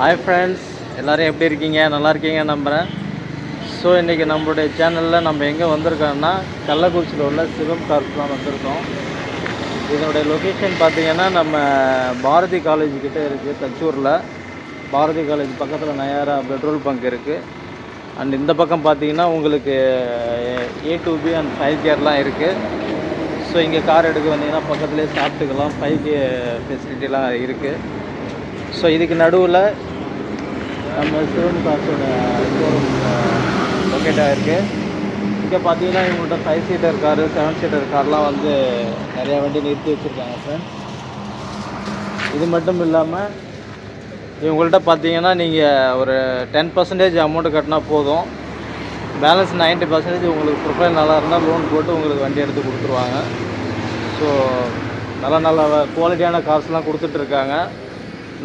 Hi friends எல்லோரும் எப்படி இருக்கீங்க? நல்லா இருக்கீங்க நம்புகிறேன் ஸோ இன்றைக்கி நம்மளுடைய சேனலில் நம்ம எங்கே வந்திருக்கோம்னா கள்ளக்குறிச்சியில் உள்ள சிவம் கார்ஸ் தான் வந்திருக்கோம். இதனுடைய லொக்கேஷன் பார்த்திங்கன்னா நம்ம பாரதி காலேஜ் கிட்டே இருக்குது தச்சூரில். பாரதி காலேஜ் பக்கத்தில் நயாரா பெட்ரோல் பங்க் இருக்குது அண்ட் இந்த பக்கம் பார்த்தீங்கன்னா உங்களுக்கு A to B and five கேர்லாம் இருக்குது ஸோ இங்கே கார் எடுக்க வந்தீங்கன்னா பக்கத்துலேயே சாப்பிட்டுக்கலாம். ஃபைவ் கே ஃபெசிலிட்டிலாம் இருக்குது ஸோ இதுக்கு நடுவில் நம்ம சிவன் காசோட ஷோரூம் லொக்கேட்டாக uh, இருக்குது இங்கே பார்த்தீங்கன்னா இவங்கள்ட்ட five seater car seven seater கார்லாம் வந்து நிறையா வண்டி நிறுத்தி வச்சுருக்காங்க ஃப்ரெண்ட்ஸ் இது மட்டும் இல்லாமல் இவங்கள்ட்ட பார்த்தீங்கன்னா நீங்கள் ஒரு டென் பர்சன்டேஜ் அமௌண்ட்டு கட்டினா போதும். பேலன்ஸ் 90% பர்சன்டேஜ் உங்களுக்கு ப்ரொஃபைல் நல்லா இருந்தால் லோன் போட்டு உங்களுக்கு வண்டி எடுத்து கொடுத்துருவாங்க. ஸோ நல்ல நல்ல குவாலிட்டியான கார்ஸ்லாம் கொடுத்துட்ருக்காங்க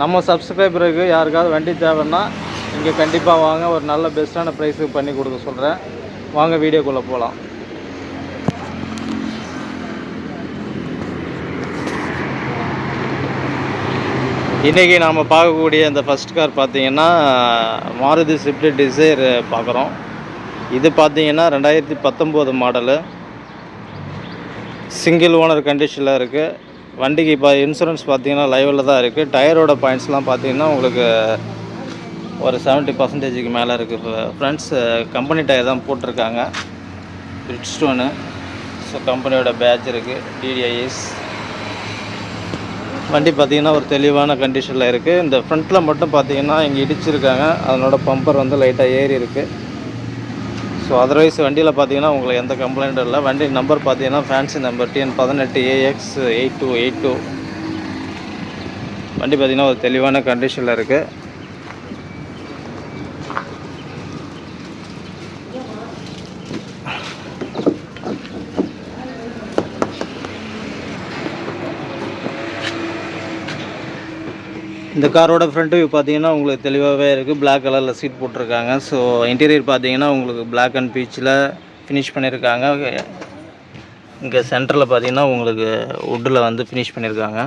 நம்ம சப்ஸ்கிரைபருக்கு யாருக்காவது வண்டி தேவைன்னா இங்கே கண்டிப்பாக வாங்க. ஒரு நல்ல பெஸ்ட்டான ப்ரைஸுக்கு பண்ணி கொடுக்க சொல்கிறேன் வாங்க வீடியோக்குள்ளே போகலாம் இன்றைக்கி நாம் பார்க்கக்கூடிய இந்த ஃபஸ்ட் கார் பார்த்திங்கன்னா மாருதி ஸ்விஃப்ட் டிசைர் பார்க்குறோம். இது பார்த்திங்கன்னா ரெண்டாயிரத்தி பத்தொம்போது மாடலு சிங்கிள் ஓனர் கண்டிஷனில் இருக்குது வண்டிக்கு இப்போ இன்சூரன்ஸ் பார்த்தீங்கன்னா லைவில் தான் இருக்குது டயரோட பாயிண்ட்ஸ்லாம் பார்த்தீங்கன்னா உங்களுக்கு ஒரு செவன்ட்டி பர்சன்டேஜுக்கு மேலே இருக்குது ஃப்ரெண்ட்ஸ் கம்பெனி டயர் தான் போட்டிருக்காங்க. பிரிட்ஸ்டோனு ஸோ கம்பெனியோட பேட்ச் இருக்குது டிடிஐஎஸ் வண்டி பார்த்தீங்கன்னா ஒரு தெளிவான கண்டிஷனில் இருக்குது இந்த ஃப்ரண்ட்டில் மட்டும் பார்த்தீங்கன்னா இங்கே இடிச்சிருக்காங்க. அதனோட பம்பர் வந்து லைட்டாக ஏறி இருக்குது ஸோ அதர்வைஸ் வண்டியில் பார்த்தீங்கன்னா உங்களுக்கு எந்த கம்ப்ளைண்ட்டும் இல்லை. வண்டி நம்பர் பார்த்தீங்கன்னா ஃபேன்சி நம்பர் டிஎன் பதினெட்டு AX eight two eight two வண்டி பார்த்தீங்கன்னா ஒரு தெளிவான கண்டிஷனில் இருக்குது இந்த காரோட ஃப்ரண்ட் வியூ பார்த்தீங்கன்னா உங்களுக்கு தெளிவாகவே இருக்குது பிளாக் கலரில் சீட் போட்டிருக்காங்க. ஸோ இன்டீரியர் பார்த்தீங்கன்னா உங்களுக்கு பிளாக் அண்ட் பீச்சில் ஃபினிஷ் பண்ணியிருக்காங்க இங்கே சென்டரில் பார்த்தீங்கன்னா உங்களுக்கு வுட்டில் வந்து ஃபினிஷ் பண்ணியிருக்காங்க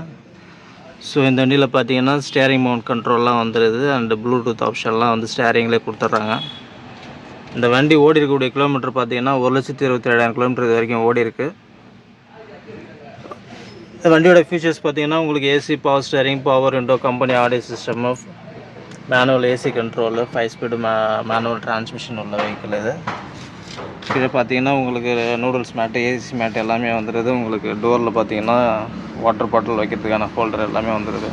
ஸோ இந்த வண்டியில் பார்த்தீங்கன்னா ஸ்டேரிங் மவுண்ட் கண்ட்ரோல்லாம் வந்துடுது அண்ட் ப்ளூடூத் ஆப்ஷன்லாம் வந்து ஸ்டேரிங்லேயே கொடுத்துட்றாங்க. இந்த வண்டி ஓடி இருக்கக்கூடிய கிலோமீட்டர் பார்த்தீங்கன்னா ஒரு லட்சத்தி இருபத்தி ஏழாயிரம் கிலோமீட்டர் இது வரைக்கும் ஓடி இருக்குது இந்த வண்டியோட ஃபீச்சர்ஸ் பார்த்தீங்கன்னா உங்களுக்கு AC power steering power window company audio system manual AC control five speed மே மேனுவல் டிரான்ஸ்மிஷன் உள்ள வெஹிக்கிள் இது. கீழே பார்த்தீங்கன்னா உங்களுக்கு நூடுல்ஸ் மேட்டு ஏசி மேட் எல்லாமே வந்துடுது உங்களுக்கு டோரில் பார்த்தீங்கன்னா வாட்டர் பாட்டில் வைக்கிறதுக்கான ஹோல்டர் எல்லாமே வந்துடுது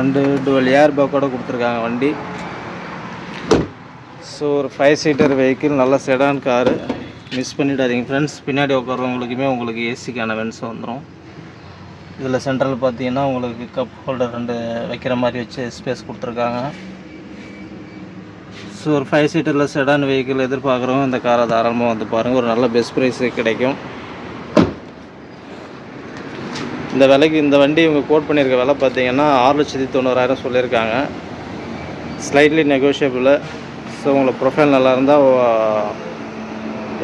அண்டு டுவெல் ஏர் பேக்கோடு கொடுத்துருக்காங்க வண்டி. ஸோ ஒரு ஃபைவ் சீட்டர் வெஹிக்கிள் நல்ல செடான் காரு மிஸ் பண்ணிடாதீங்க. ஃப்ரெண்ட்ஸ் பின்னாடி உட்காரவங்களுக்குமே உங்களுக்கு ஏசிக்கான வென்ஸ் வந்துடும் இதில் சென்ட்ரல் பார்த்தீங்கன்னா உங்களுக்கு கப் ஹோல்டர் ரெண்டு வைக்கிற மாதிரி வச்சு ஸ்பேஸ் கொடுத்துருக்காங்க. ஸோ ஒரு ஃபைவ் சீட்டரில் செடான் வெஹிக்கிள் எதிர்பார்க்குறவங்க இந்த காரை தாராளமாக வந்து பாருங்கள் ஒரு நல்ல பெஸ்ட் ப்ரைஸு கிடைக்கும். இந்த விலைக்கு இந்த வண்டி இவங்க கோட் பண்ணியிருக்க விலை பார்த்தீங்கன்னா ஆறு லட்சத்தி தொண்ணூறாயிரம் சொல்லியிருக்காங்க. ஸ்லைட்லி நெகோஷியபிள் ஸோ உங்களுக்கு ப்ரொஃபைல் நல்லா இருந்தால்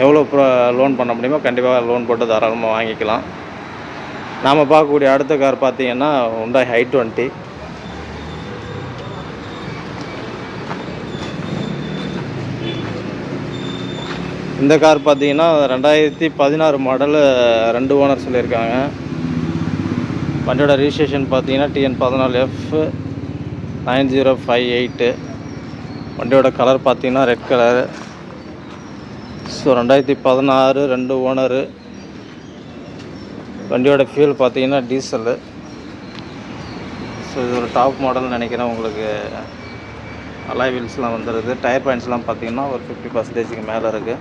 எவ்வளோ லோன் பண்ண முடியுமோ கண்டிப்பாக லோன் போட்டு தாராளமாக வாங்கிக்கலாம். நாம் பார்க்கக்கூடிய அடுத்த கார் பார்த்தீங்கன்னா உண்டாய் ஹை டுவெண்ட்டி இந்த கார் பார்த்தீங்கன்னா ரெண்டாயிரத்தி பதினாறு மாடலு ரெண்டு ஓனர் சொல்லியிருக்காங்க. வண்டியோட ரிஜிஸ்ட்ரேஷன் பார்த்தீங்கன்னா டிஎன் பதினாலு F nine zero five eight. வண்டியோட கலர் பார்த்தீங்கன்னா ரெட் கலர் ஸோ ரெண்டாயிரத்தி பதினாறு ரெண்டு ஓனரு வண்டியோட ஃபியூல் பார்த்தீங்கன்னா டீசலு ஸோ இது ஒரு டாப் மாடல்னு நினைக்கிறேன். உங்களுக்கு அலாய் வீல்ஸ்லாம் வந்துடுது டயர் பாயிண்ட்ஸ்லாம் பார்த்தீங்கன்னா ஒரு ஃபிஃப்டி பர்சன்டேஜுக்கு மேலே இருக்குது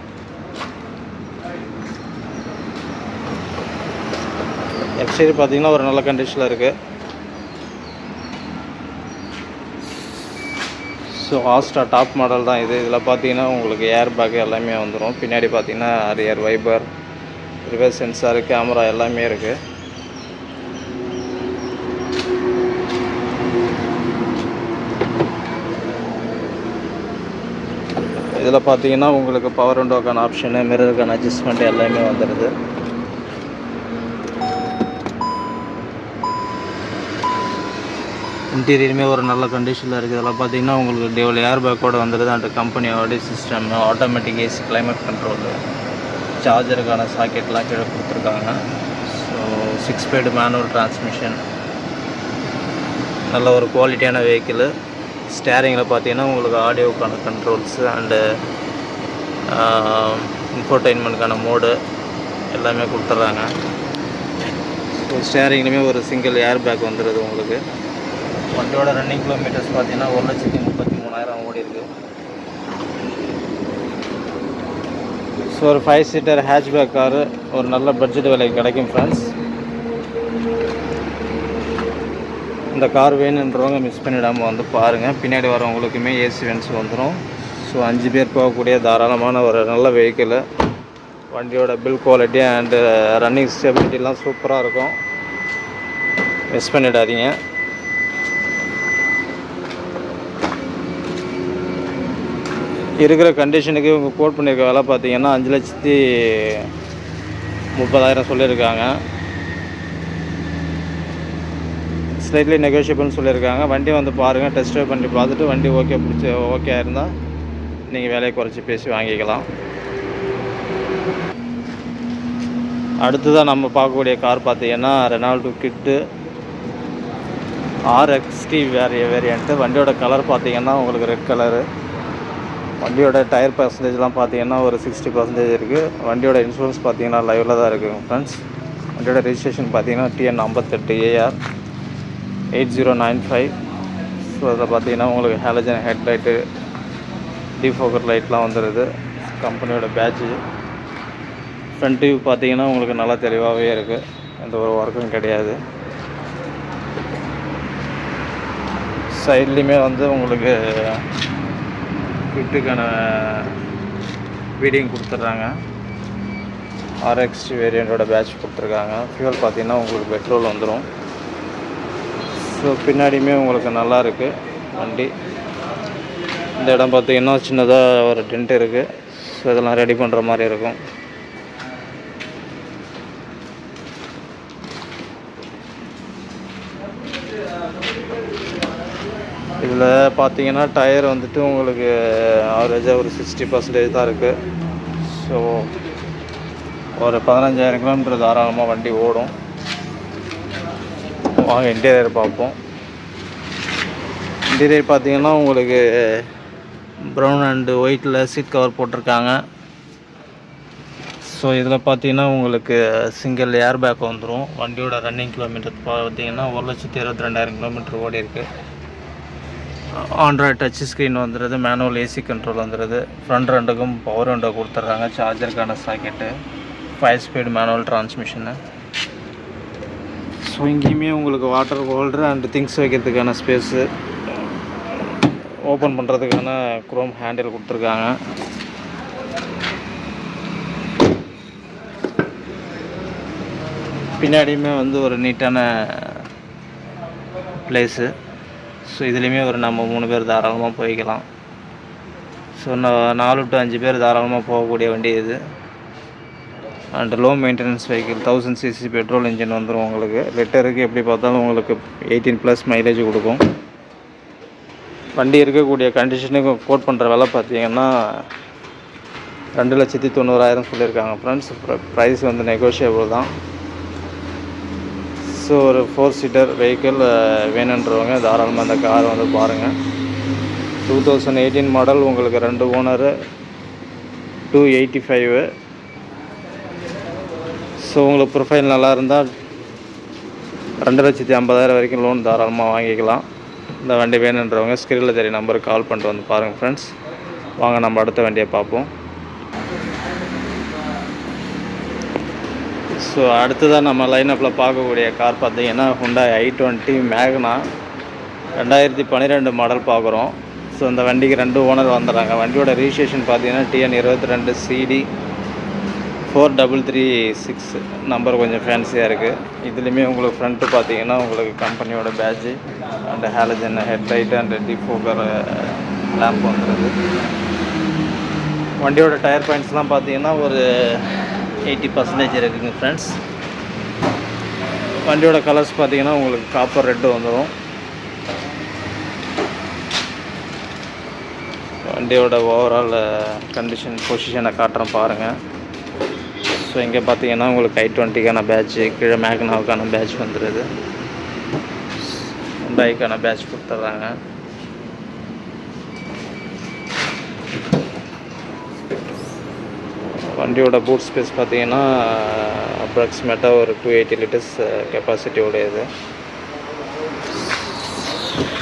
எக்ஸ்டீரியர் பார்த்தீங்கன்னா ஒரு நல்ல கண்டிஷனில் இருக்குது ஸோ ஹாஸ்டா டாப் மாடல் தான் இது. இதில் பார்த்தீங்கன்னா உங்களுக்கு ஏர் பேக் எல்லாமே வந்துடும் பின்னாடி பார்த்தீங்கன்னா rear wiper reverse sensor camera எல்லாமே இருக்குது இதில் பார்த்தீங்கன்னா உங்களுக்கு பவர் விண்டோக்கான ஆப்ஷனு மிரருக்கான அட்ஜஸ்ட்மெண்ட் எல்லாமே வந்துடுது இன்டீரியருமே ஒரு நல்ல கண்டிஷனில் இருக்குது. இதெல்லாம் பார்த்தீங்கன்னா உங்களுக்கு டேவல் ஏர் பேக்கோடு வந்துடுது அண்ட் கம்பெனியோட system automatic AC climate control சார்ஜருக்கான சாக்கெட்லாம் கீழே கொடுத்துருக்காங்க. So six speed manual transmission நல்ல ஒரு குவாலிட்டியான வெஹிக்கிள் ஸ்டேரிங்கில் பார்த்தீங்கன்னா உங்களுக்கு ஆடியோக்கான கண்ட்ரோல்ஸு அண்டு இன்ஃபோர்டைன்மெண்ட்கான மோடு எல்லாமே கொடுத்துட்றாங்க. ஸோ ஸ்டேரிங்லேயுமே ஒரு சிங்கிள் ஏர் பேக் வந்துடுது உங்களுக்கு. வண்டியோட ரன்னிங் கிலோமீட்டர்ஸ் பார்த்தீங்கன்னா ஒரு லட்சத்தி முப்பத்தி மூணாயிரம் ஓடி இருக்கு. ஸோ ஒரு ஃபைவ் சீட்டர் ஹேட்ச்பேக் காரு ஒரு நல்ல பட்ஜெட் விலைக்கு கிடைக்கும் ஃப்ரெண்ட்ஸ் இந்த கார் வேணுன்றவங்க மிஸ் பண்ணிடாமல் வந்து பாருங்கள் பின்னாடி வரவங்களுக்குமே ஏசி வென்ஸ் வந்துடும் ஸோ அஞ்சு பேர் போகக்கூடிய தாராளமான ஒரு நல்ல வெஹிக்கிளு வண்டியோட பில் குவாலிட்டி அண்டு ரன்னிங் ஸ்டெபிலிட்டிலாம் சூப்பராக இருக்கும். மிஸ் பண்ணிடாதீங்க. இருக்கிற கண்டிஷனுக்கு இவங்க கோட் பண்ணியிருக்க விலை பார்த்தீங்கன்னா அஞ்சு லட்சத்தி முப்பதாயிரம் சொல்லியிருக்காங்க. ஸ்லைட்லி நெகோஷியபிள்னு சொல்லியிருக்காங்க. வண்டி வந்து பாருங்கள் டெஸ்ட் ட்ரைவ் பண்ணி பார்த்துட்டு வண்டி ஓகே பிடிச்சி ஓகே இருந்தால் நீங்கள் விலையை குறைச்சி பேசி வாங்கிக்கலாம். அடுத்ததாக நம்ம பார்க்கக்கூடிய கார் பார்த்தீங்கன்னா ரெனால்டு கிட்டு ஆர்எக்ஸ்டி வேரிய வேரியண்ட்டு வண்டியோட கலர் பார்த்தீங்கன்னா உங்களுக்கு ரெட் கலரு வண்டியோட டயர் பர்சன்டேஜ்லாம் பார்த்தீங்கன்னா ஒரு சிக்ஸ்டி பர்சன்டேஜ் இருக்குது வண்டியோட இன்சூரன்ஸ் பார்த்தீங்கன்னா லைவில் தான் இருக்குங்க ஃப்ரெண்ட்ஸ் வண்டியோட ரிஜிஸ்ட்ரேஷன் பார்த்தீங்கன்னா டிஎன் ஐம்பத்தெட்டு AR eight zero nine five so அதில் பார்த்தீங்கன்னா உங்களுக்கு ஹேலஜன் ஹெட்லைட்டு டிஃபோக்கர் லைட்லாம் வந்துடுது கம்பெனியோட பேட்சு ஃப்ரண்ட் வியூ பார்த்தீங்கன்னா உங்களுக்கு நல்லா தெளிவாகவே இருக்குது எந்த ஒரு ஒர்க்கும் கிடையாது. சைட்லேயுமே வந்து உங்களுக்கு ஸ்விஃப்ட்டுக்கான ஃபீடிங் கொடுத்துட்றாங்க. ஆர்எக்ஸ் வேரியண்ட்டோட பேட்ச் கொடுத்துருக்காங்க. ஃபியூல் பார்த்திங்கன்னா உங்களுக்கு பெட்ரோல் வந்துடும் ஸோ பின்னாடியுமே உங்களுக்கு நல்லா இருக்குது வண்டி. இந்த இடம் பார்த்திங்கன்னா சின்னதாக ஒரு டென்ட் இருக்குது ஸோ இதெல்லாம் ரெடி பண்ணுற மாதிரி இருக்கும். இதில் பார்த்தீங்கன்னா டயர் வந்துட்டு உங்களுக்கு ஆவரேஜாக ஒரு சிக்ஸ்டி பர்சன்டேஜ் தான் இருக்குது ஸோ ஒரு பதினஞ்சாயிரம் கிலோமீட்டர் தாராளமாக வண்டி ஓடும். வாங்க இன்டீரியர் பார்ப்போம். இன்டீரியர் பார்த்தீங்கன்னா உங்களுக்கு ப்ரௌன் அண்டு ஒயிட்டில் சீட் கவர் போட்டிருக்காங்க. ஸோ இதில் பார்த்தீங்கன்னா உங்களுக்கு சிங்கிள் ஏர் பேக் வந்துடும் வண்டியோட ரன்னிங் கிலோமீட்டர் பார்த்தீங்கன்னா ஒரு லட்சத்தி இருபத்தி ரெண்டாயிரம் கிலோமீட்டர் ஓடி இருக்குது ஆண்ட்ராய்ட் டச் ஸ்க்ரீன் வந்துடுது மேனுவல் ஏசி கண்ட்ரோல் வந்துடுது ஃப்ரண்ட் ரெண்டுக்கும் பவர் விண்டோ கொடுத்துட்றாங்க. சார்ஜருக்கான socket five speed manual transmission so இங்கேயுமே உங்களுக்கு வாட்டர் ஹோல்டர் அண்ட் திங்ஸ் வைக்கிறதுக்கான ஸ்பேஸு ஓப்பன் பண்ணுறதுக்கான குரோம் ஹேண்டில் கொடுத்துருக்காங்க. பின்னாடியுமே வந்து ஒரு நீட்டான பிளேஸு ஸோ இதுலேயுமே ஒரு நம்ம மூணு பேர் தாராளமாக போய்க்கலாம். ஸோ நான் நாலு டு அஞ்சு பேர் தாராளமாக போகக்கூடிய வண்டி இது. And low maintenance vehicle thousand CC petrol engine வந்துடும் உங்களுக்கு. லிட்டருக்கு எப்படி பார்த்தாலும் உங்களுக்கு எயிட்டீன் ப்ளஸ் மைலேஜ் கொடுக்கும். வண்டி இருக்கக்கூடிய கண்டிஷனுக்கு கோட் பண்ணுற விலை பார்த்தீங்கன்னா ரெண்டு லட்சத்தி தொண்ணூறாயிரம் சொல்லியிருக்காங்க ஃப்ரெண்ட்ஸ் ப்ரைஸ் வந்து நெகோஷியபிள் தான். ஸோ ஒரு ஃபோர் சீட்டர் வெஹிக்கிள் வேணுன்றவங்க தாராளமாக அந்த கார் வந்து பாருங்கள் டூ தௌசண்ட் எயிட்டீன் மாடல் உங்களுக்கு ரெண்டு owner two eighty five so உங்களுக்கு ப்ரொஃபைல் நல்லா இருந்தால் ரெண்டு லட்சத்தி ஐம்பதாயிரம் வரைக்கும் லோன் தாராளமாக வாங்கிக்கலாம். இந்த வண்டி வேணுன்றவங்க ஸ்க்ரீனில் தெரிய நம்பருக்கு கால் பண்ணிட்டு வந்து பாருங்கள் ஃப்ரெண்ட்ஸ் வாங்க நம்ம அடுத்த வண்டியை பார்ப்போம். ஸோ அடுத்ததாக நம்ம லைனப்பில் பார்க்கக்கூடிய கார் பார்த்தீங்கன்னா ஹுண்டாய் ஐ டுவெண்ட்டி மேக்னா ரெண்டாயிரத்தி பன்னிரெண்டு மாடல் பார்க்குறோம். ஸோ இந்த வண்டிக்கு ரெண்டு ஓனர் வந்துடுறாங்க. வண்டியோட ரிஜிஸ்ட்ரேஷன் பார்த்தீங்கன்னா டிஎன் இருபத்தி ரெண்டு CD four double three six number கொஞ்சம் ஃபேன்சியாக இருக்குது இதுலேயுமே உங்களுக்கு ஃப்ரண்ட்டு பார்த்தீங்கன்னா உங்களுக்கு கம்பெனியோட badge and halogen headlight and defogger lamp வந்துடுது. வண்டியோட டயர் பாயிண்ட்ஸ்லாம் பார்த்தீங்கன்னா ஒரு எயிட்டி பர்சன்டேஜ் இருக்குதுங்க ஃப்ரெண்ட்ஸ் வண்டியோட கலர்ஸ் பார்த்தீங்கன்னா உங்களுக்கு காப்பர் ரெட்டு வந்துடும் வண்டியோட ஓவரால் கண்டிஷன் பொசிஷனை காட்டுறேன் பாருங்கள் ஸோ இங்கே பார்த்தீங்கன்னா உங்களுக்கு ஐ டுவெண்ட்டிக்கான பேட்ச் கீழே மேக்னாவுக்கான பேட்ச் வந்துடுது பைக்கான பேட்ச் கொடுத்துட்றாங்க. வண்டியோட பூட் ஸ்பேஸ் பார்த்தீங்கன்னா அப்ராக்சிமேட்டாக ஒரு டூ எயிட்டி லிட்டர்ஸ் கெப்பாசிட்டி உடையது.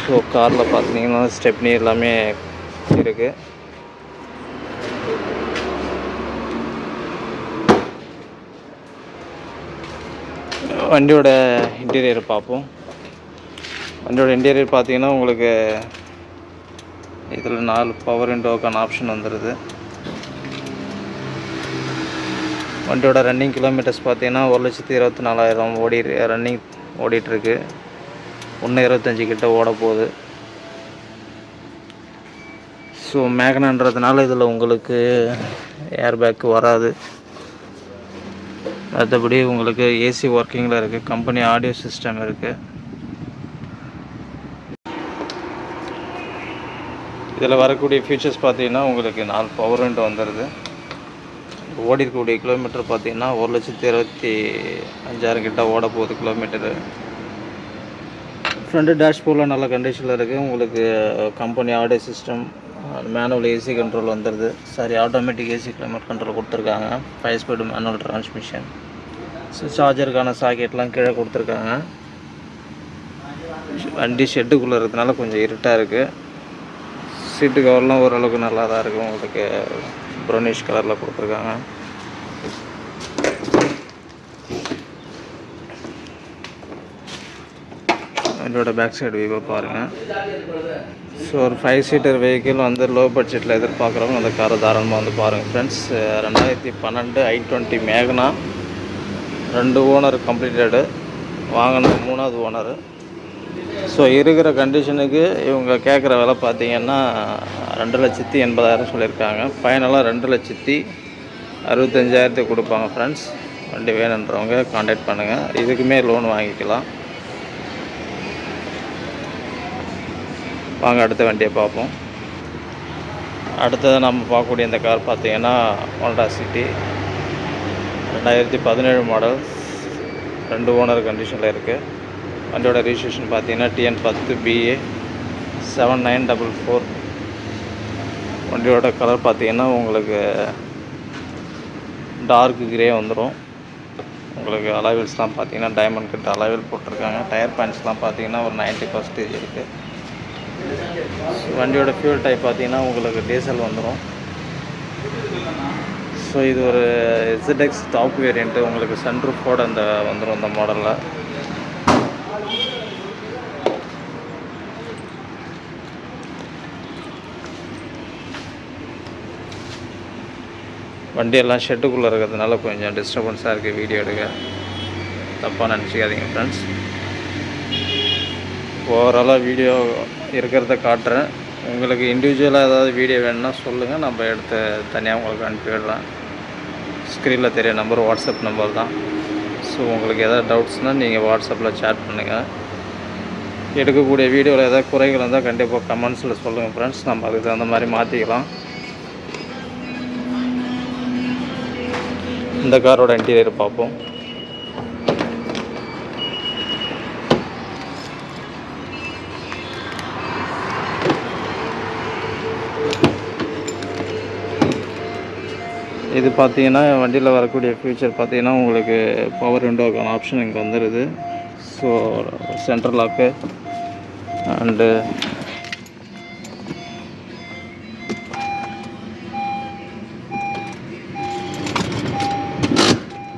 ஸோ காரில் பார்த்தீங்கன்னா ஸ்டெப்னி எல்லாமே இருக்குது வண்டியோட இன்டீரியர் பார்ப்போம். வண்டியோட இன்டீரியர் பார்த்தீங்கன்னா உங்களுக்கு இதில் நாலு பவர் விண்டோக்கான ஆப்ஷன் வந்துடுது வண்டியோட ரன்னிங் கிலோமீட்டர்ஸ் பார்த்தீங்கன்னா ஒரு லட்சத்தி இருபத்தி நாலாயிரம் ஓடி ரன்னிங் ஓடிட்டுருக்கு. ஒன்று இருபத்தஞ்சி கிட்ட ஓட போகுது. ஸோ மேக்னான்றதுனால இதில் உங்களுக்கு ஏர்பேக் வராது. மற்றபடி உங்களுக்கு ஏசி ஒர்க்கிங்கில் இருக்குது கம்பெனி ஆடியோ சிஸ்டம் இருக்குது இதில் வரக்கூடிய ஃபீச்சர்ஸ் பார்த்தீங்கன்னா உங்களுக்கு நாலு பவர் விண்டோ வந்துடுது ஓடி இருக்கக்கூடிய கிலோமீட்டர் பார்த்தீங்கன்னா ஒரு லட்சத்தி இருபத்தி அஞ்சாயிரம் கிட்ட ஓட போகுது கிலோமீட்டரு ஃப்ரண்ட்டு டேஷ்போர்டில் நல்ல கண்டிஷனில் இருக்குது உங்களுக்கு company audio system manual AC control வந்துடுது sorry automatic AC climate control கொடுத்துருக்காங்க. Five speed manual transmission so சார்ஜருக்கான சாக்கெட்லாம் கீழே கொடுத்துருக்காங்க. வண்டி ஷெட்டுக்குள்ளே இருக்கிறதுனால கொஞ்சம் இருட்டாக இருக்குது சீட்டு கவர்லாம் ஓரளவுக்கு நல்லா தான் இருக்குது உங்களுக்கு ப்ரௌனிஷ் கலரில் கொடுத்துருக்காங்க. இதோட பேக் சைடு வியூவை பாருங்கள் ஸோ ஒரு ஃபைவ் சீட்டர் வெஹிக்கிள் வந்து லோ பட்ஜெட்டில் எதிர்பார்க்குறவங்க அந்த காரை தாராளமாக வந்து பாருங்கள் ஃப்ரெண்ட்ஸ் ரெண்டாயிரத்தி பன்னெண்டு ஐ டுவெண்ட்டி மேகனா ரெண்டு ஓனர் கம்ப்ளீட்டடு வாங்கின மூணாவது ஓனரு ஸோ இருக்கிற கண்டிஷனுக்கு இவங்க கேட்குற விலை பார்த்தீங்கன்னா ரெண்டு லட்சத்தி எண்பதாயிரம் சொல்லியிருக்காங்க. ஃபைனலாக ரெண்டு லட்சத்தி அறுபத்தஞ்சாயிரத்துக்கு கொடுப்பாங்க ஃப்ரெண்ட்ஸ் வண்டி வேணுன்றவங்க காண்டாக்ட் பண்ணுங்கள் இதுக்குமே லோன் வாங்கிக்கலாம். வாங்க அடுத்த வண்டியை பார்ப்போம். அடுத்தது நம்ம பார்க்கக்கூடிய இந்த கார் பார்த்தீங்கன்னா ஹோண்டா சிட்டி ரெண்டாயிரத்தி பதினேழு மாடல் ரெண்டு ஓனர் கண்டிஷனில் இருக்குது வண்டியோட ரிஜிஸ்ட்ரேஷன் பார்த்தீங்கன்னா டிஎன் பத்து BA seven nine double four வண்டியோட கலர் பார்த்தீங்கன்னா உங்களுக்கு டார்க் கிரே வந்துடும் உங்களுக்கு அலாவில்ஸ்லாம் பார்த்தீங்கன்னா டைமண்ட் கட் அலாவில் போட்டிருக்காங்க. டயர் பேண்ட்ஸ்லாம் பார்த்தீங்கன்னா ஒரு நைன்ட்டி பர்சன்டேஜ் இருக்குது வண்டியோட ஃபியூல் டைப் பார்த்தீங்கன்னா உங்களுக்கு டீசல் வந்துடும் ஸோ இது ஒரு ZX டாப் வேரியண்ட்டு உங்களுக்கு சன்ரூஃபோட அந்த வந்துடும் இந்த மாடலில் வண்டியெல்லாம் ஷெட்டுக்குள்ளே இருக்கிறதுனால கொஞ்சம் டிஸ்டர்பன்ஸாக இருக்குது வீடியோ எடுக்க. தப்பாக நினச்சிக்காதீங்க ஃப்ரெண்ட்ஸ் ஓவராலாக வீடியோ இருக்கிறத காட்டுறேன். உங்களுக்கு இண்டிவிஜுவலாக ஏதாவது வீடியோ வேணும்னா சொல்லுங்கள் நம்ம எடுத்து தனியாக உங்களுக்கு அனுப்பிவிடலாம் ஸ்க்ரீனில் தெரிய நம்பர் வாட்ஸ்அப் நம்பர் தான். ஸோ உங்களுக்கு எதாவது டவுட்ஸ்னால் நீங்கள் வாட்ஸ்அப்பில் சேட் பண்ணுங்கள் எடுக்கக்கூடிய வீடியோவில் எதாவது குறைகள் இருந்தால் கண்டிப்பாக கமெண்ட்ஸில் சொல்லுங்கள் ஃப்ரெண்ட்ஸ் நம்ம அதுக்கு தகுந்த மாதிரி மாற்றிக்கலாம் இந்த காரோட இன்டீரியர் பார்ப்போம். இது பார்த்தீங்கன்னா வண்டியில் வரக்கூடிய ஃபியூச்சர் பார்த்தீங்கன்னா உங்களுக்கு பவர் விண்டோக்கான ஆப்ஷன் இங்கே வந்துடுது ஸோ சென்ட்ரல் லாக்கு அண்டு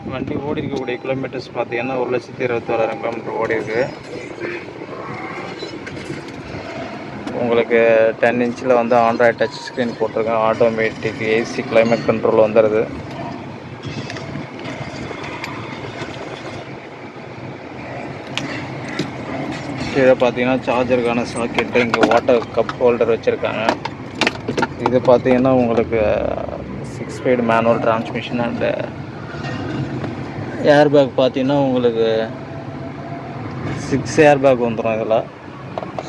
வண்டி ஓடி இருக்கக்கூடிய கிலோமீட்டர்ஸ் பார்த்தீங்கன்னா ஒரு லட்சத்தி இருபத்தோராயிரம் கிலோமீட்டர் ஓடி இருக்குது உங்களுக்கு டென் இன்ச்சில் வந்து ஆண்ட்ராய்ட் டச் ஸ்க்ரீன் போட்டிருக்கேன். ஆட்டோமேட்டிக் ஏசி கிளைமேட் கண்ட்ரோல் வந்துடுது கீழே பார்த்தீங்கன்னா சார்ஜருக்கான சாக்கெட்டு இங்கே வாட்டர் கப் ஹோல்டர் வச்சுருக்காங்க. இது பார்த்தீங்கன்னா உங்களுக்கு six speed manual transmission and air bag பார்த்தீங்கன்னா உங்களுக்கு சிக்ஸ் ஏர் பேக் வந்துடும் இதில்.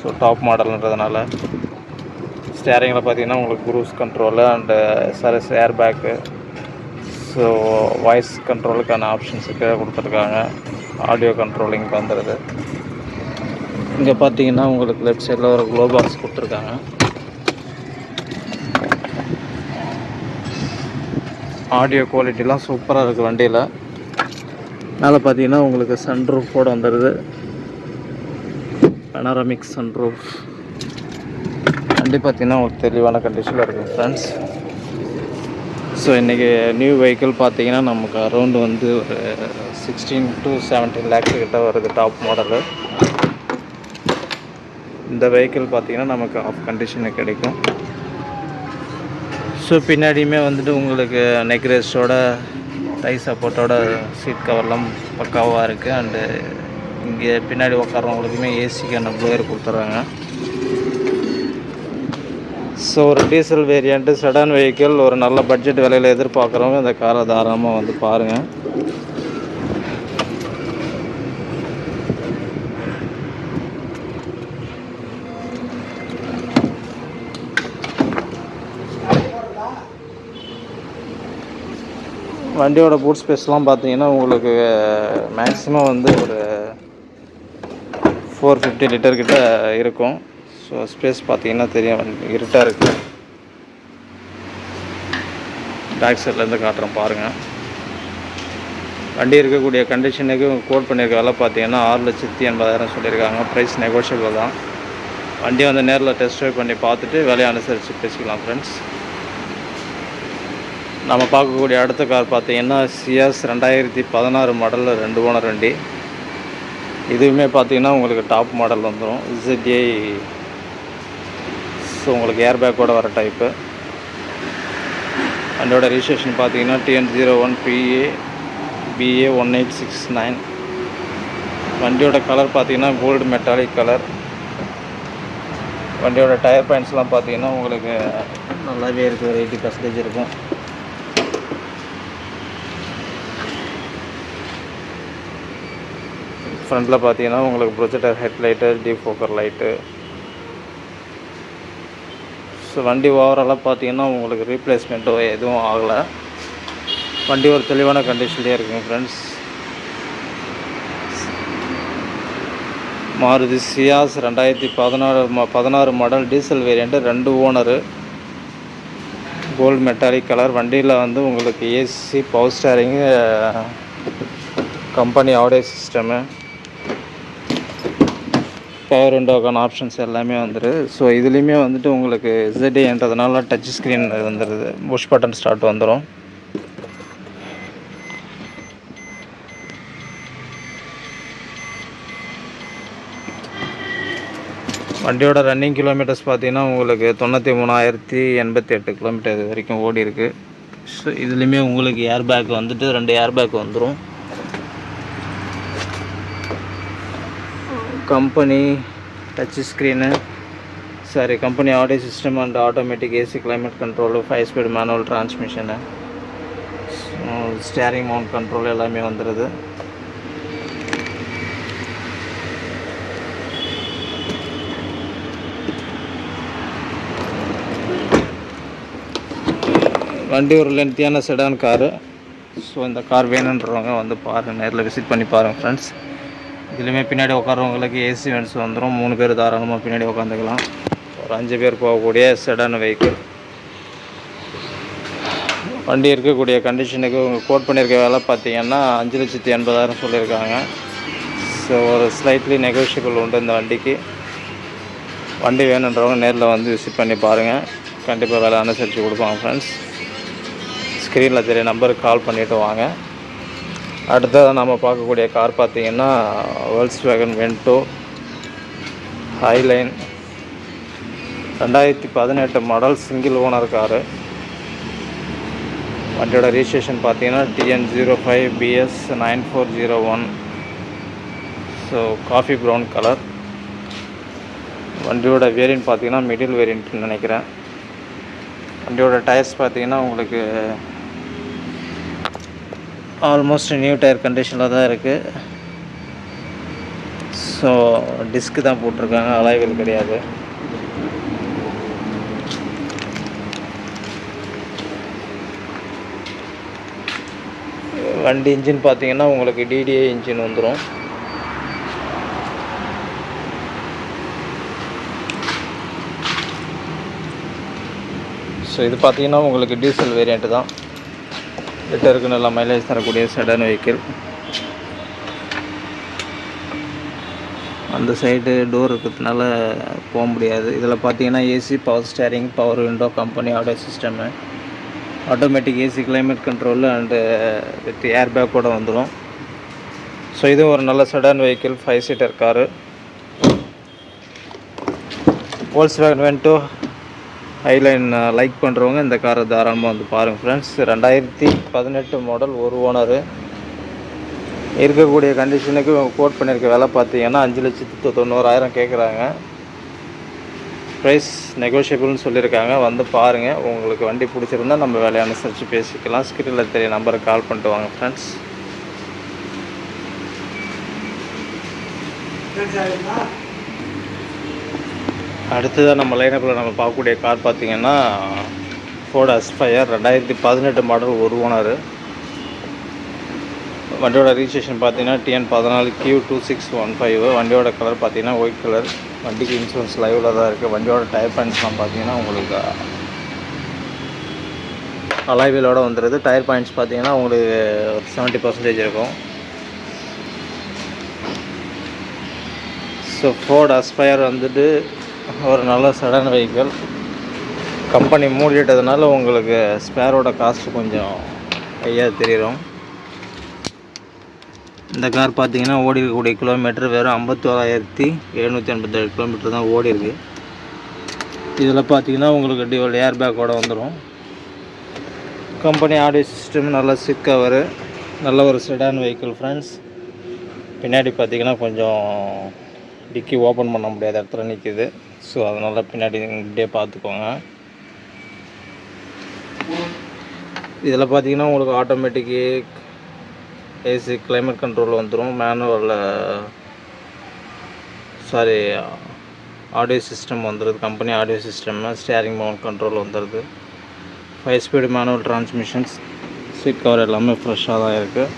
ஸோ டாப் மாடல்ன்றதுனால ஸ்டேரிங்கில் பார்த்தீங்கன்னா உங்களுக்கு cruise control and SRS air bag so voice கண்ட்ரோலுக்கான ஆப்ஷன்ஸுக்கு கொடுத்துருக்காங்க. ஆடியோ கண்ட்ரோலிங் வந்துடுது இங்கே பார்த்தீங்கன்னா உங்களுக்கு லெஃப்ட் சைடில் ஒரு க்ளோ பாக்ஸ் கொடுத்துருக்காங்க. ஆடியோ குவாலிட்டிலாம் சூப்பராக இருக்குது வண்டியில். மேலே பார்த்தீங்கன்னா உங்களுக்கு சன்ரூஃபோடு வந்துடுது பனாரமிக் சன்ரூஃப் வண்டி பார்த்தீங்கன்னா ஒரு தெளிவான கண்டிஷனில் இருக்குது ஃப்ரெண்ட்ஸ் ஸோ இன்றைக்கி நியூ வெஹிக்கிள் பார்த்தீங்கன்னா நமக்கு அரௌண்டு வந்து ஒரு சிக்ஸ்டீன் டு செவன்டீன் லேக்ஸ் கிட்ட வருது டாப் மாடலு இந்த வெஹிக்கிள் பார்த்தீங்கன்னா நமக்கு ஆஃப் கண்டிஷனில் கிடைக்கும். ஸோ பின்னாடியுமே வந்துட்டு உங்களுக்கு நெக்ரேஸோட டை சப்போர்ட்டோட சீட் கவர்லாம் பக்காவாக இருக்குது அண்டு இங்கே பின்னாடி உட்காரவங்களுக்குமே ஏசிக்கான ப்ளோயர் கொடுத்துட்றாங்க. ஸோ ஒரு டீசல் வேரியண்ட்டு செடான் வெஹிக்கிள் ஒரு நல்ல பட்ஜெட் விலையில் எதிர்பார்க்குறவங்க இந்த காரை தாராளமாக வந்து பாருங்கள் வண்டியோட பூட் ஸ்பேஸ்லாம் பார்த்தீங்கன்னா உங்களுக்கு மேக்ஸிமம் வந்து ஒரு ஃபோர் ஃபிஃப்டி லிட்டர் கிட்ட இருக்கும். ஸோ ஸ்பேஸ் பார்த்தீங்கன்னா தெரியும். இருட்டாக இருக்குது பேக் சைட்லேருந்து காட்டுறோம் பாருங்கள் வண்டி இருக்கக்கூடிய கண்டிஷனுக்கு கோட் பண்ணியிருக்க விலை பார்த்தீங்கன்னா ஆறு லட்சத்தி எண்பதாயிரம் சொல்லியிருக்காங்க. ப்ரைஸ் நெகோஷியபிள் தான். வண்டியை வந்து நேரில் டெஸ்ட் ட்ரைவ் பண்ணி பார்த்துட்டு விலையை அனுசரித்து பேசிக்கலாம் ஃப்ரெண்ட்ஸ் நம்ம பார்க்கக்கூடிய அடுத்த கார் பார்த்தீங்கன்னா சிஎஸ் ரெண்டாயிரத்தி பதினாறு மாடலில் ரெண்டு ஓனர் வண்டி. இதுவுமே பார்த்தீங்கன்னா உங்களுக்கு டாப் மாடல் வந்துடும் இசட்ஏ ஸோ உங்களுக்கு ஏர் பேக்கோட வர டைப்பு வண்டியோட ரிஜிஸ்ட்ரேஷன் பார்த்தீங்கன்னா TN zero one BA BA one eight six nine வண்டியோட கலர் பார்த்தீங்கன்னா கோல்டு மெட்டாலிக் கலர் வண்டியோட டயர் பாயிண்ட்ஸ்லாம் பார்த்தீங்கன்னா உங்களுக்கு நல்லாவே இருக்குது ஒரு எயிட்டி பர்சன்டேஜ் இருக்கும். ஃப்ரண்ட்டில் பார்த்தீங்கன்னா உங்களுக்கு projector headlight defogger light so வண்டி ஓவராலாக பார்த்தீங்கன்னா உங்களுக்கு ரீப்ளேஸ்மெண்ட்டோ எதுவும் ஆகலை. வண்டி ஒரு தெளிவான கண்டிஷன்லேயே இருக்குங்க ஃப்ரெண்ட்ஸ் மாருதி சியாஸ் ரெண்டாயிரத்தி பதினாறு பதினாறு மாடல் டீசல் வேரியண்ட்டு ரெண்டு ஓனரு கோல்டு மெட்டாலிக் கலர் வண்டியில் வந்து உங்களுக்கு AC power steering company audio system power விண்டோக்கான options எல்லாமே வந்துடுது ஸோ இதுலேயுமே வந்துட்டு உங்களுக்கு ZA-ன்றதுனால டச் ஸ்க்ரீன் வந்துடுது புஷ் பட்டன் ஸ்டார்ட் வந்துடும் வண்டியோட ரன்னிங் கிலோமீட்டர்ஸ் பார்த்தீங்கன்னா உங்களுக்கு தொண்ணூற்றி மூணாயிரத்தி எண்பத்தி எட்டு கிலோமீட்டர் இது வரைக்கும் ஓடி இருக்குது ஸோ இதுலேயுமே உங்களுக்கு ஏர் பேக் வந்துட்டு ரெண்டு ஏர் பேக் வந்துடும் company touch screen sorry company audio system and automatic AC climate control five speed manual transmission steering mount control எல்லாமே வந்துடுது வண்டி ஒரு லென்த்தியான செடான் காரு ஸோ இந்த கார் வேணுன்றவங்க வந்து பாருங்கள் நேரில் விசிட் பண்ணி பாருங்கள் ஃப்ரெண்ட்ஸ் இதுலேயுமே பின்னாடி உட்காரவங்களுக்கு ஏசி வென்ஸ் வந்துடும் மூணு பேர் தாராளமாக பின்னாடி உட்காந்துக்கலாம். ஒரு அஞ்சு பேர் போகக்கூடிய செடான் வெஹிக்கிள் வண்டி இருக்கக்கூடிய கண்டிஷனுக்கு உங்கள் கோட் பண்ணியிருக்க வேலை பார்த்தீங்கன்னா அஞ்சு லட்சத்தி எண்பதாயிரம் சொல்லியிருக்காங்க. ஸோ ஒரு ஸ்லைட்லி நெகோஷியபிள் உண்டு இந்த வண்டிக்கு. வண்டி வேணுன்றவங்க நேரில் வந்து விசிட் பண்ணி பாருங்கள் கண்டிப்பாக வேலை அனுசரித்து கொடுப்பாங்க ஃப்ரெண்ட்ஸ் ஸ்க்ரீனில் தெரிய நம்பருக்கு கால் பண்ணிவிட்டு வாங்க. அடுத்ததாக நம்ம பார்க்கக்கூடிய கார் பார்த்தீங்கன்னா வேர்ல்ஸ் வேகன் வென்டோ ஹைலைன் ரெண்டாயிரத்தி பதினெட்டு மாடல் சிங்கிள் ஓனர் காரு வண்டியோட ரிஜிஸ்ட்ரேஷன் பார்த்தீங்கன்னா TN zero five BS nine four zero one so coffee brown colour வண்டியோட வேரியன்ட் பார்த்தீங்கன்னா மிடில் வேரியன்ட்னு நினைக்கிறேன். வண்டியோட டயர்ஸ் பார்த்தீங்கன்னா உங்களுக்கு ஆல்மோஸ்ட் நியூ டயர் கண்டிஷனில் தான் இருக்குது ஸோ டிஸ்க்கு தான் போட்டிருக்காங்க. அலைவல் கிடையாது. வண்டி இன்ஜின் பார்த்தீங்கன்னா உங்களுக்கு டிடிஏ இன்ஜின் வந்துடும் ஸோ இது பார்த்தீங்கன்னா உங்களுக்கு டீசல் வேரியண்ட்டு தான். லிட்டருக்கு நல்லா மைலேஜ் தரக்கூடிய சடன் வெஹிக்கிள் அந்த சைடு டோர் இருக்கிறதுனால போக முடியாது. இதில் பார்த்தீங்கன்னா AC power steering power window company audio system automatic AC climate control and with air பேக்கோட வந்துடும் ஸோ இதுவும் ஒரு நல்ல sedan vehicle five seater car poles வேகன் வென்டோ ஹைலைன் லைக் பண்ணுறவங்க இந்த காரை தாராளமாக வந்து பாருங்கள் ஃப்ரெண்ட்ஸ் ரெண்டாயிரத்தி பதினெட்டு மாடல் ஒரு ஓனரு இருக்கக்கூடிய கண்டிஷனுக்கு கோட் பண்ணியிருக்க விலை பார்த்தீங்கன்னா அஞ்சு லட்சத்து தொண்ணூறாயிரம் கேட்குறாங்க ப்ரைஸ் நெகோஷியபிள்னு சொல்லியிருக்காங்க வந்து பாருங்கள் உங்களுக்கு வண்டி பிடிச்சிருந்தா நம்ம வேலையை அனுசரித்து பேசிக்கலாம். ஸ்க்ரீனில் தெரிய நம்பருக்கு கால் பண்ணிட்டு வாங்க ஃப்ரெண்ட்ஸ் அடுத்ததாக நம்ம லைனப்பில் நம்ம பார்க்கக்கூடிய கார் பார்த்திங்கன்னா ஃபோர்ட் அஸ்பயர் ரெண்டாயிரத்தி பதினெட்டு மாடல் ஒரு ஓனர் வண்டியோட ரிஜிஸ்ட்ரேஷன் பார்த்தீங்கன்னா டிஎன் பதினாலு Q two six one five வண்டியோட கலர் பார்த்தீங்கன்னா ஒயிட் கலர் வண்டிக்கு இன்சூரன்ஸ் லைவில் தான் இருக்குது வண்டியோட டயர் பாயிண்ட்ஸ்லாம் பார்த்தீங்கன்னா உங்களுக்கு அலாய்விலோட வந்துடுது டயர் பாயிண்ட்ஸ் பார்த்தீங்கன்னா உங்களுக்கு ஒரு செவன்ட்டி பர்சன்டேஜ் இருக்கும் ஸோ ஃபோர்ட் அஸ்பயர் வந்துட்டு ஒரு நல்ல சடன் வெஹிக்கிள் கம்பெனி மூடிட்டதுனால உங்களுக்கு ஸ்பேரோட காஸ்ட் கொஞ்சம் ஐயா தெரியும். இந்த கார் பார்த்தீங்கன்னா ஓடி இருக்கக்கூடிய கிலோமீட்டர் வெறும் ஐம்பத்தோராயிரத்தி எழுநூற்றி எண்பத்தேழு கிலோமீட்டர் தான் ஓடி இருக்கு இதில் பார்த்தீங்கன்னா உங்களுக்கு டிவல் ஏர் பேக்கோடு வந்துடும் கம்பெனி ஆடியோ சிஸ்டம் நல்ல சிக் கவரு நல்ல ஒரு செடான் வெஹிக்கிள் ஃப்ரெண்ட்ஸ் பின்னாடி பார்த்தீங்கன்னா கொஞ்சம் டிக்கி ஓப்பன் பண்ண முடியாத இடத்துல நிற்கிது ஸோ அதனால் பின்னாடி இப்படியே பார்த்துக்கோங்க. இதில் பார்த்தீங்கன்னா உங்களுக்கு ஆட்டோமேட்டிக்கு ஏசி கிளைமேட் கண்ட்ரோல் வந்துடும் மேனுவலில் சாரி ஆடியோ சிஸ்டம் வந்துடுது company audio system steering mount control வந்துடுது five speed manual transmissions seat cover எல்லாமே ஃப்ரெஷ்ஷாக தான் இருக்குது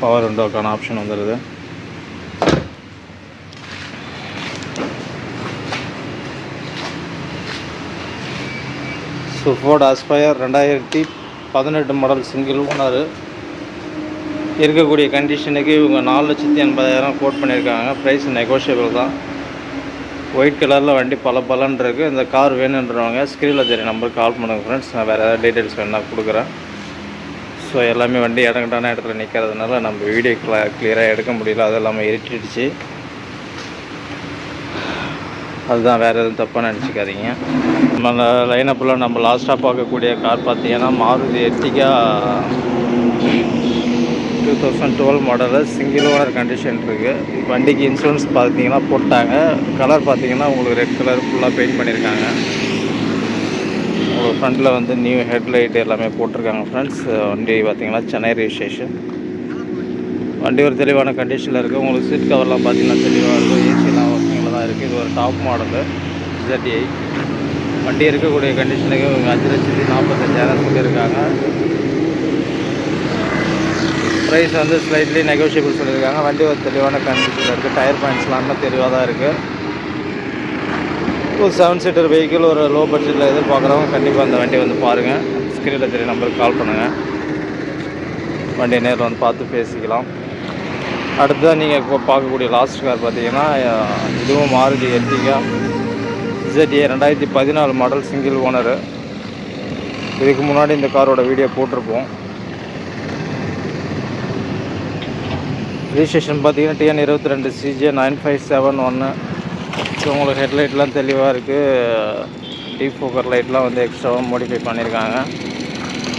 பவர் விண்டோக்கான ஆப்ஷன் வந்துடுது ஸோ ஃபோர்ட் ஆஸ்பயர் ரெண்டாயிரத்தி பதினெட்டு மாடல் சிங்கிள் ஓனர். இருக்கக்கூடிய கண்டிஷனுக்கு இவங்க நாலு லட்சத்தி எண்பதாயிரம் கோட் பண்ணியிருக்காங்க. ப்ரைஸ் நெகோஷியபிள் தான். ஒயிட் கலரில் வண்டி பல பலன் இருக்குது இந்த கார் வேணுன்றவங்க ஸ்க்ரீனில் தெரிய நம்பருக்கு கால் பண்ணுங்கள் ஃப்ரெண்ட்ஸ் நான் வேறு ஏதாவது டீட்டெயில்ஸ் வேணால் கொடுக்குறேன். ஸோ எல்லாமே வண்டி இடங்கட்டான இடத்துல நிற்கிறதுனால நம்ம வீடியோ கிளா கிளியராக எடுக்க முடியல. அது எல்லாமே இருட்டிடுச்சு. அதுதான் வேறு எதுவும் தப்பாக நினச்சிக்காதீங்க. நம்ம லைனப்பில் நம்ம லாஸ்ட்டாக பார்க்கக்கூடிய கார் பார்த்தீங்கன்னா Maruti Ertiga two thousand twelve மாடலில் சிங்கிள் ஓனர் கண்டிஷன் இருக்குது வண்டிக்கு இன்சூரன்ஸ் பார்த்தீங்கன்னா போட்டாங்க. கலர் பார்த்தீங்கன்னா உங்களுக்கு ரெட் கலர் ஃபுல்லாக பெயிண்ட் பண்ணியிருக்காங்க. உங்களுக்கு ஃப்ரண்ட்டில் வந்து நியூ ஹெட்லைட் எல்லாமே போட்டிருக்காங்க ஃப்ரெண்ட்ஸ் வண்டி பார்த்தீங்கன்னா சென்னை ரிஜிஸ்ட்ரேஷன் வண்டி ஒரு தெளிவான கண்டிஷனில் இருக்குது உங்களுக்கு சீட் கவர்லாம் பார்த்தீங்கன்னா தெளிவாக இருக்கும். ஏசிலாம் ஒர்க்கிங்கில் இருக்குது இது ஒரு டாப் மாடலு ZDI வண்டி இருக்கக்கூடிய கண்டிஷனுக்கு இவங்க அஞ்சு லட்சத்தி நாற்பத்தஞ்சாயிரம் சொல்லியிருக்காங்க ப்ரைஸ் வந்து ஸ்லைட்லி நெகோஷியபிள் சொல்லியிருக்காங்க. வண்டி ஒரு தெளிவான கண்டிஷனில் இருக்குது டயர் பாயிண்ட்ஸ்லாம் தெளிவாக தான் இருக்குது ஒரு செவன் சீட்டர் வெஹிக்கிள் ஒரு லோ பட்ஜெட்டில் எதிர்பார்க்குறவங்க கண்டிப்பாக அந்த வண்டி வந்து பாருங்கள் ஸ்க்ரீனில் தெரிய நம்பருக்கு கால் பண்ணுங்கள் வண்டியை நேரில் வந்து பார்த்து பேசிக்கலாம். அடுத்ததாக நீங்கள் இப்போ பார்க்கக்கூடிய லாஸ்ட் கார் பார்த்தீங்கன்னா இதுவும் மாருதி எர்டிகா இசட்ஏ ரெண்டாயிரத்தி பதினாலு மாடல் சிங்கிள் ஓனரு இதுக்கு முன்னாடி இந்த காரோட வீடியோ போட்டிருப்போம். ரிஜிஸ்ட்ரேஷன் பார்த்தீங்கன்னா டிஎன் இருபத்தி ரெண்டு சிஜே நைன் ஃபைவ் செவன் ஒன்று ஸோ உங்களுக்கு ஹெட்லைட்லாம் தெளிவாக இருக்குது டீப் ஃபோக்கர் லைட்லாம் வந்து எக்ஸ்ட்ராவாக மாடிஃபை பண்ணியிருக்காங்க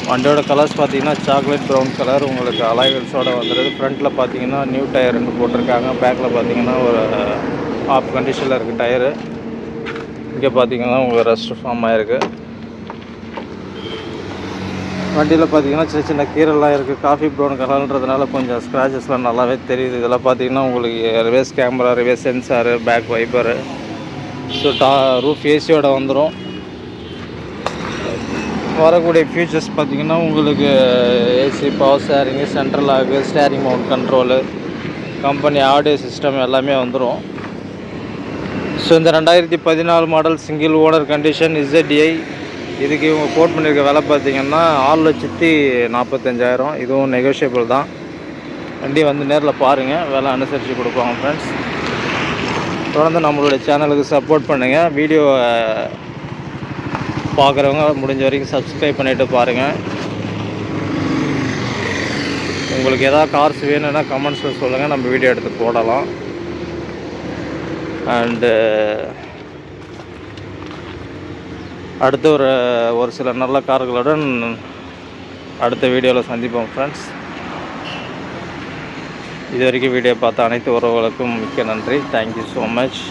வண்டியோட கலர்ஸ் பார்த்தீங்கன்னா சாக்லேட் ப்ரௌன் கலர் உங்களுக்கு அலாய்வல்ஸோட வந்துடுது ஃப்ரண்ட்டில் பார்த்தீங்கன்னா நியூ டயர் ரெண்டு போட்டிருக்காங்க. பேக்கில் பார்த்தீங்கன்னா ஒரு uh, ஆஃப் கண்டிஷனில் இருக்குது டயரு இங்கே பார்த்தீங்கன்னா உங்களுக்கு ரெஸ்ட் ஃபார்ம் ஆகிருக்கு வண்டியில் பார்த்தீங்கன்னா சின்ன சின்ன கீரெல்லாம் இருக்குது காஃபி ப்ரௌன் கலர்ன்றதுனால கொஞ்சம் ஸ்க்ராச்சஸ்லாம் நல்லாவே தெரியுது. இதெல்லாம் பார்த்தீங்கன்னா உங்களுக்கு reverse camera reverse sensor back wiper so the roof ஏசியோட வந்துடும் வரக்கூடிய ஃபியூச்சர்ஸ் பார்த்திங்கன்னா உங்களுக்கு ஏசி பவர் ஸ்டேரிங்கு சென்ட்ரல் ஆகு steering mount control company audio system எல்லாமே வந்துடும் ஸோ இந்த ரெண்டாயிரத்தி பதினாலு model single owner condition ZI இதுக்கு இவங்க கோட் பண்ணியிருக்க விலை பார்த்தீங்கன்னா ஆறு லட்சத்தி நாற்பத்தஞ்சாயிரம். இதுவும் நெகோஷியபிள் தான். வண்டி வந்து நேரில் பாருங்கள் விலை அனுசரித்து கொடுப்பாங்க ஃப்ரெண்ட்ஸ் தொடர்ந்து நம்மளுடைய சேனலுக்கு சப்போர்ட் பண்ணுங்கள் வீடியோ பார்க்குறவங்க முடிஞ்ச வரைக்கும் சப்ஸ்கிரைப் பண்ணிவிட்டு பாருங்கள் உங்களுக்கு எதாவது கார்ஸ் வேணும்னா கமெண்ட்ஸில் சொல்லுங்கள் நம்ம வீடியோ எடுத்து போடலாம். அண்டு அடுத்து ஒரு ஒரு சில நல்ல கார்களுடன் அடுத்த வீடியோவில் சந்திப்போம் ஃப்ரெண்ட்ஸ் இது வரைக்கும் வீடியோ பார்த்த அனைத்து உறவுகளுக்கும் மிக்க நன்றி. Thank you so much